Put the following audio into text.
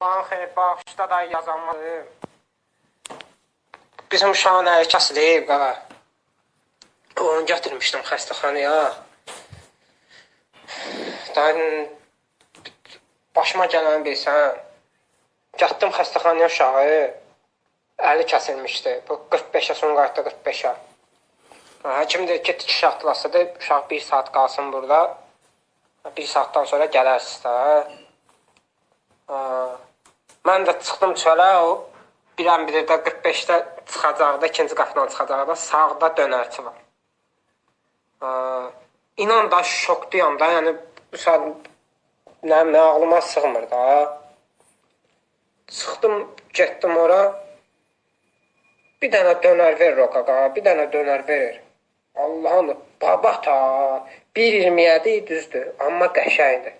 Allahın xeyir bağışda da yazanmadı. Bizim uşağın əli kəsilib qala. Onu gətirmişdim xəstəxanaya. Dayın başıma gələni bilsən. Gətdim xəstəxanaya uşağı. Əli kəsilmişdi. Bu 45-ə son qayıtdı 45-ə. Həkim dedi ki, tikiş atlasıdır. Uşaq 1 saat qalsın burada. 1 saatdan sonra gələrsiz də. Mən də çıxdım çölə, o birən biri də 45-də çıxacaqda, ikinci qapıdan çıxacaqda sağda dönərçi var. Ha. İnan da şokduyam da, yəni bu saat nə, nə ağlıma sığmır da. Çıxdım, getdim ora. Bir dənə dönər verir o qaqa, bir dənə dönər verir. Allah'ım baba ta 1.27 düzdür, amma qəşəngdir.